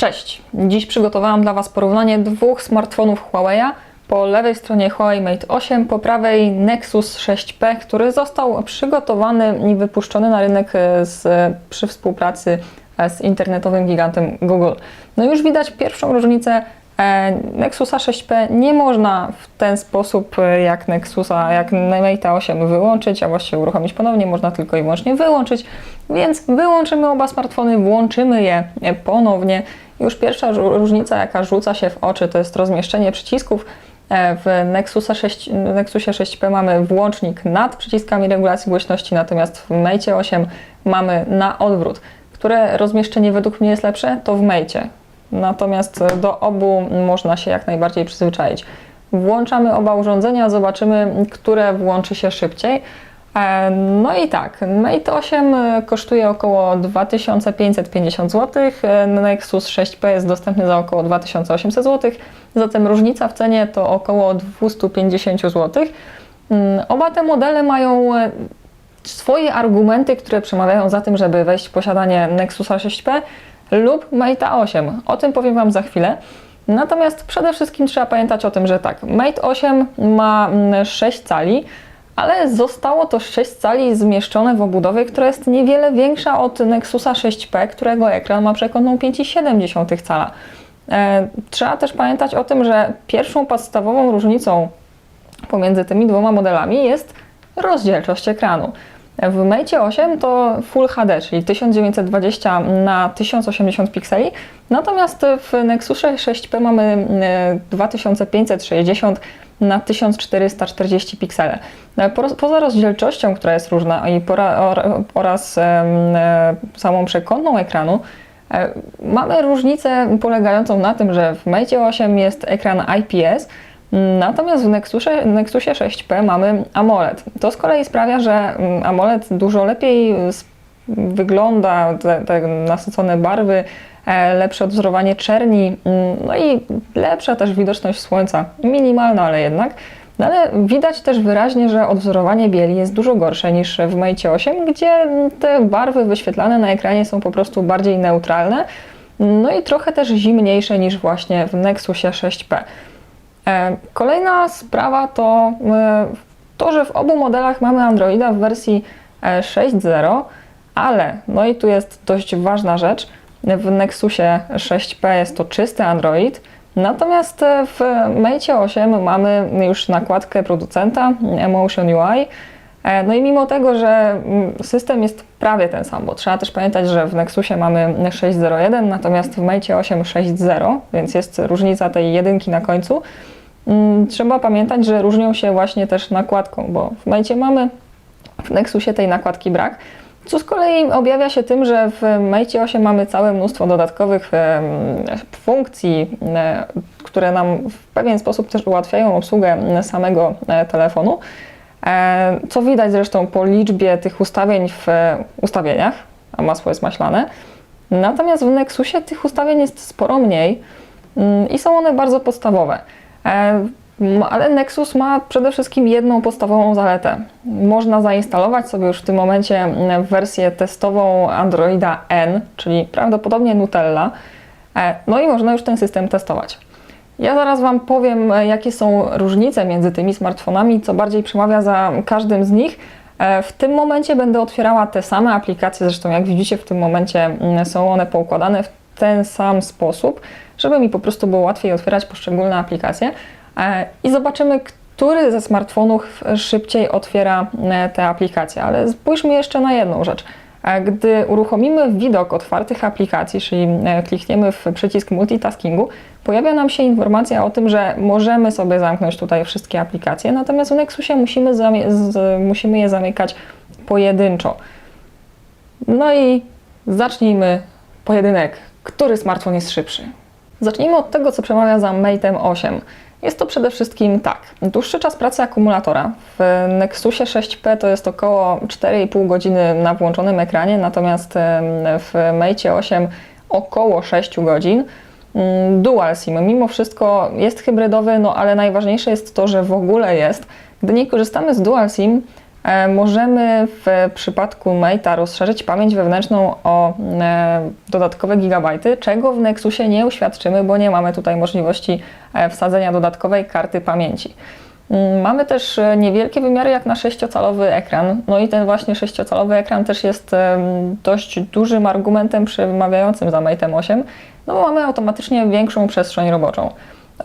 Cześć! Dziś przygotowałam dla Was porównanie dwóch smartfonów Huawei'a. Po lewej stronie Huawei Mate 8, po prawej Nexus 6P, który został przygotowany i wypuszczony na rynek e, z, przy współpracy e, z internetowym gigantem Google. No już widać pierwszą różnicę. E, Nexusa 6P nie można w ten sposób jak Nexusa, jak Mate 8 wyłączyć, a właściwie uruchomić ponownie, można tylko i wyłącznie wyłączyć, więc wyłączymy oba smartfony, włączymy je ponownie. Już pierwsza różnica, jaka rzuca się w oczy, to jest rozmieszczenie przycisków. E, W Nexusa 6, Nexusie 6P mamy włącznik nad przyciskami regulacji głośności, natomiast w Mate 8 mamy na odwrót. Które rozmieszczenie według mnie jest lepsze? To w Mate. Natomiast do obu można się jak najbardziej przyzwyczaić. Włączamy oba urządzenia, zobaczymy, które włączy się szybciej. E, No i tak, Mate 8 kosztuje około 2550 zł, e, Nexus 6P jest dostępny za około 2800 zł, zatem różnica w cenie to około 250 zł. Mm, Oba te modele mają e, swoje argumenty, które przemawiają za tym, żeby wejść w posiadanie Nexusa 6P lub Mate 8. O tym powiem Wam za chwilę. Natomiast przede wszystkim trzeba pamiętać o tym, że tak, Mate 8 ma mm, 6 cali, ale zostało to 6 cali zmieszczone w obudowie, która jest niewiele większa od Nexusa 6P, którego ekran ma przekątną 5,7 cala. E, Trzeba też pamiętać o tym, że pierwszą podstawową różnicą pomiędzy tymi dwoma modelami jest rozdzielczość ekranu. W Mate 8 to Full HD, czyli 1920 na 1080 pikseli, natomiast w Nexusie 6P mamy e, 2560 na 1440 piksele. Po- Poza rozdzielczością, która jest różna i pora, or- oraz e, samą przekątną ekranu, e, mamy różnicę polegającą na tym, że w Mate 8 jest ekran IPS, Natomiast w Nexusie, Nexusie 6P mamy AMOLED. To z kolei sprawia, że mm, AMOLED dużo lepiej s- wygląda, te, te nasycone barwy, e, lepsze odwzorowanie czerni, mm, no i lepsza też widoczność słońca. Minimalna, ale jednak. No ale widać też wyraźnie, że odwzorowanie bieli jest dużo gorsze niż w Mate 8, gdzie mm, te barwy wyświetlane na ekranie są po prostu bardziej neutralne, no i trochę też zimniejsze niż właśnie w Nexusie 6P. E, Kolejna sprawa to e, to, że w obu modelach mamy Androida w wersji e, 6.0, ale, no i tu jest dość ważna rzecz, w Nexusie 6P jest to czysty Android, natomiast e, w Mate 8 mamy już nakładkę producenta Emotion UI, E, No i mimo tego, że mm, system jest prawie ten sam, bo trzeba też pamiętać, że w Nexusie mamy 6.01, natomiast w Mate 8 6.0, więc jest różnica tej jedynki na końcu. Mm, Trzeba pamiętać, że różnią się właśnie też nakładką, bo w Mate mamy, w Nexusie tej nakładki brak. Co z kolei objawia się tym, że w Mate 8 mamy całe mnóstwo dodatkowych funkcji, e, które nam w pewien sposób też ułatwiają obsługę samego e, telefonu. E, Co widać zresztą po liczbie tych ustawień w e, ustawieniach, a masło jest maślane. Natomiast w Nexusie tych ustawień jest sporo mniej mm, i są one bardzo podstawowe. E, Ale Nexus ma przede wszystkim jedną podstawową zaletę. Można zainstalować sobie już w tym momencie wersję testową Androida N, czyli prawdopodobnie Nutella, no i można już ten system testować. Ja zaraz Wam powiem, e, jakie są różnice między tymi smartfonami, co bardziej przemawia za każdym z nich. E, W tym momencie będę otwierała te same aplikacje, zresztą jak widzicie w tym momencie mm, są one poukładane w ten sam sposób, żeby mi po prostu było łatwiej otwierać poszczególne aplikacje E, i zobaczymy, który ze smartfonów szybciej otwiera te aplikacje. Ale spójrzmy jeszcze na jedną rzecz. Gdy uruchomimy widok otwartych aplikacji, czyli e, klikniemy w przycisk multitaskingu, pojawia nam się informacja o tym, że możemy sobie zamknąć tutaj wszystkie aplikacje, natomiast w Nexusie musimy, z, musimy je zamykać pojedynczo. No i zacznijmy pojedynek. Który smartfon jest szybszy? Zacznijmy od tego, co przemawia za Mate'em 8. Jest to przede wszystkim tak, dłuższy czas pracy akumulatora. W Nexusie 6P to jest około 4,5 godziny na włączonym ekranie, natomiast w Mate 8 około 6 godzin. Mm, Dual SIM, mimo wszystko jest hybrydowy, no ale najważniejsze jest to, że w ogóle jest. Gdy nie korzystamy z Dual SIM, Możemy w przypadku Mate'a rozszerzyć pamięć wewnętrzną o e, dodatkowe gigabajty, czego w Nexusie nie uświadczymy, bo nie mamy tutaj możliwości e, wsadzenia dodatkowej karty pamięci. Mm, Mamy też e, niewielkie wymiary jak na 6-calowy ekran. No i ten właśnie 6-calowy ekran też jest dość dużym argumentem przemawiającym za Mate'em 8, no bo mamy automatycznie większą przestrzeń roboczą.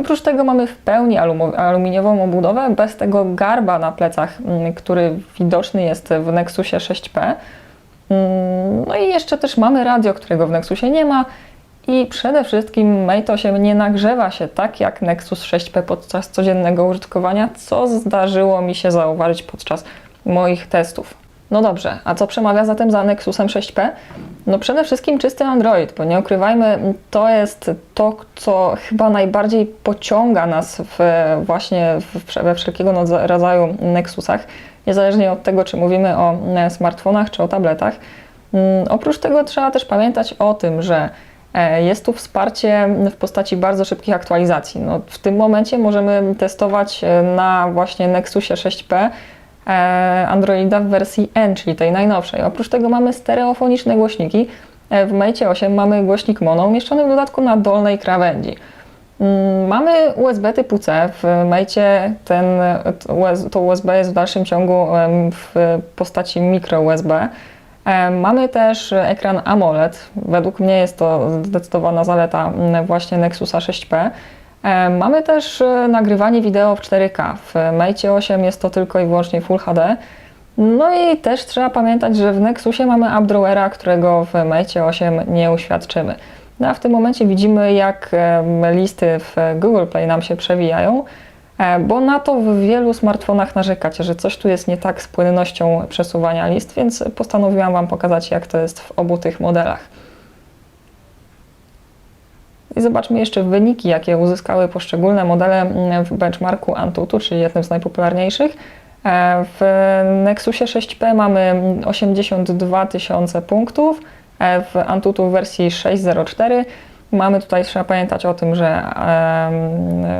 Oprócz tego mamy w pełni aluminiową obudowę, bez tego garba na plecach, mm, który widoczny jest w Nexusie 6P. Mm, No i jeszcze też mamy radio, którego w Nexusie nie ma. I przede wszystkim Mate 8 nie nagrzewa się tak jak Nexus 6P podczas codziennego użytkowania, co zdarzyło mi się zauważyć podczas moich testów. No dobrze, a co przemawia zatem za Nexusem 6P? No przede wszystkim czysty Android, bo nie ukrywajmy, to jest to, co chyba najbardziej pociąga nas w, właśnie w, we wszelkiego rodzaju Nexusach, niezależnie od tego, czy mówimy o e, smartfonach, czy o tabletach. Mm, Oprócz tego trzeba też pamiętać o tym, że e, jest tu wsparcie w postaci bardzo szybkich aktualizacji. No, w tym momencie możemy testować e, na właśnie Nexusie 6P e, Androida w wersji N, czyli tej najnowszej. Oprócz tego mamy stereofoniczne głośniki. E, W Mate 8 mamy głośnik mono umieszczony w dodatku na dolnej krawędzi. Mm, Mamy USB typu C. W Mate ten, to USB jest w dalszym ciągu w postaci micro USB. E, Mamy też ekran AMOLED. Według mnie jest to zdecydowana zaleta właśnie Nexusa 6P. Mamy też e, nagrywanie wideo w 4K. W Mate 8 jest to tylko i wyłącznie Full HD. No i też trzeba pamiętać, że w Nexusie mamy AppDrawera, którego w Mate 8 nie uświadczymy. No a w tym momencie widzimy, jak listy w Google Play nam się przewijają, e, bo na to w wielu smartfonach narzekacie, że coś tu jest nie tak z płynnością przesuwania list, więc postanowiłam Wam pokazać, jak to jest w obu tych modelach. I zobaczmy jeszcze wyniki, jakie uzyskały poszczególne modele mm, w benchmarku Antutu, czyli jednym z najpopularniejszych. E, W Nexusie 6P mamy 82 tysiące punktów, e, w Antutu w wersji 6.04 mamy tutaj, trzeba pamiętać o tym, że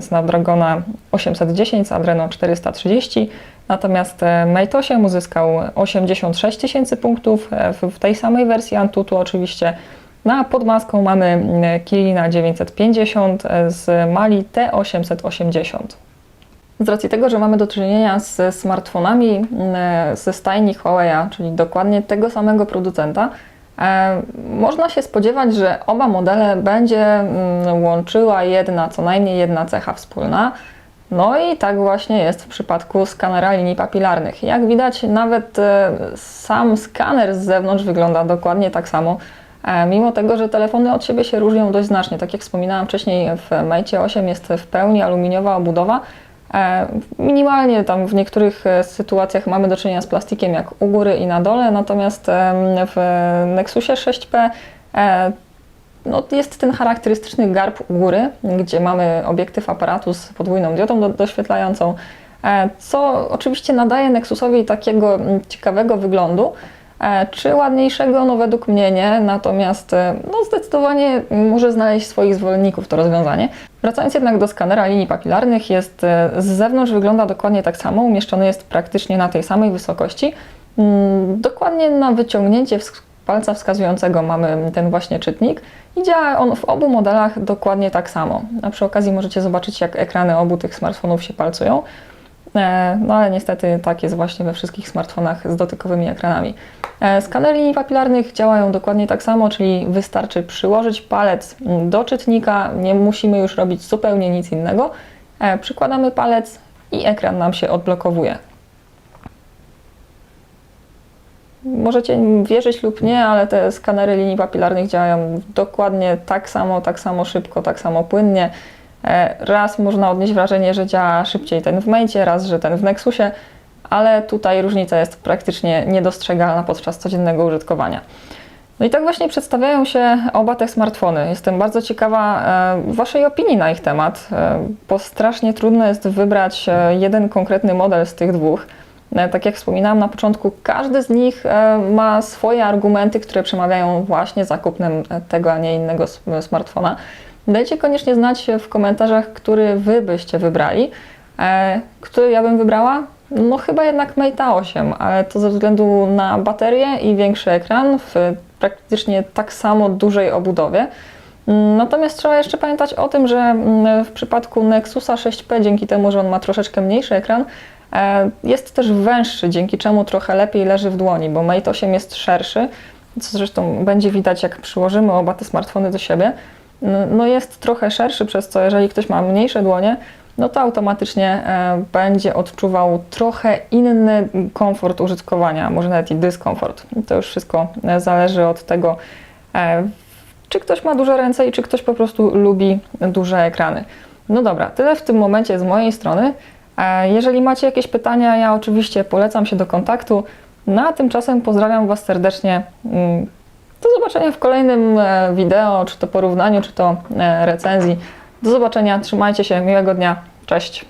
Snapdragona 810 z Adreno 430, natomiast Mate 8 uzyskał 86 tysięcy punktów, e, w tej samej wersji Antutu oczywiście. Na podmaską mamy mm, Kilina 950 e, z Mali T880. Z racji tego, że mamy do czynienia z smartfonami mm, ze stajni Huawei, czyli dokładnie tego samego producenta, e, można się spodziewać, że oba modele będzie łączyła jedna, co najmniej jedna cecha wspólna. No i tak właśnie jest w przypadku skanera linii papilarnych. Jak widać, nawet e, sam skaner z zewnątrz wygląda dokładnie tak samo, e, mimo tego, że telefony od siebie się różnią dość znacznie. Tak jak wspominałam wcześniej, w Mate 8 jest w pełni aluminiowa obudowa, E, Minimalnie tam w niektórych e, sytuacjach mamy do czynienia z plastikiem, jak u góry i na dole, natomiast w Nexusie 6P e, no, jest ten charakterystyczny garb u góry, gdzie mamy obiektyw aparatu z podwójną diodą do, doświetlającą, e, co oczywiście nadaje Nexusowi takiego ciekawego wyglądu, e, czy ładniejszego, no według mnie nie, natomiast e, no zdecydowanie może znaleźć swoich zwolenników to rozwiązanie. Wracając jednak do skanera linii papilarnych, jest e, z zewnątrz wygląda dokładnie tak samo, umieszczony jest praktycznie na tej samej wysokości. Mm, Dokładnie na wyciągnięcie palca wskazującego mamy ten właśnie czytnik i działa on w obu modelach dokładnie tak samo. A przy okazji możecie zobaczyć, jak ekrany obu tych smartfonów się palcują. E, No ale niestety tak jest właśnie we wszystkich smartfonach z dotykowymi ekranami. E, Skanery linii papilarnych działają dokładnie tak samo, czyli wystarczy przyłożyć palec do czytnika, nie musimy już robić zupełnie nic innego. E, Przykładamy palec i ekran nam się odblokowuje. Możecie wierzyć lub nie, ale te skanery linii papilarnych działają dokładnie tak samo, tak samo szybko, tak samo płynnie. E, Raz można odnieść wrażenie, że działa szybciej ten w Mate, raz, że ten w Nexusie, ale tutaj różnica jest praktycznie niedostrzegalna podczas codziennego użytkowania. No i tak właśnie przedstawiają się oba te smartfony. Jestem bardzo ciekawa e, Waszej opinii na ich temat, e, bo strasznie trudno jest wybrać jeden konkretny model z tych dwóch. Tak jak wspominałam na początku, każdy z nich ma swoje argumenty, które przemawiają właśnie za kupnem tego, a nie innego smartfona. Dajcie koniecznie znać w komentarzach, który Wy byście wybrali. E, Który ja bym wybrała? No chyba jednak Mate 8, ale to ze względu na baterię i większy ekran w praktycznie tak samo dużej obudowie. Natomiast trzeba jeszcze pamiętać o tym, że mm, w przypadku Nexusa 6P, dzięki temu, że on ma troszeczkę mniejszy ekran, e, jest też węższy, dzięki czemu trochę lepiej leży w dłoni, bo Mate 8 jest szerszy, co zresztą będzie widać, jak przyłożymy oba te smartfony do siebie. Mm, No jest trochę szerszy, przez co jeżeli ktoś ma mniejsze dłonie, no to automatycznie e, będzie odczuwał trochę inny komfort użytkowania, może nawet i dyskomfort. To już wszystko e, zależy od tego, e, czy ktoś ma duże ręce i czy ktoś po prostu lubi duże ekrany. No dobra, tyle w tym momencie z mojej strony. Jeżeli macie jakieś pytania, ja oczywiście polecam się do kontaktu. No a tymczasem pozdrawiam Was serdecznie. Do zobaczenia w kolejnym e, wideo, czy to porównaniu, czy to e, recenzji. Do zobaczenia, trzymajcie się, miłego dnia, cześć.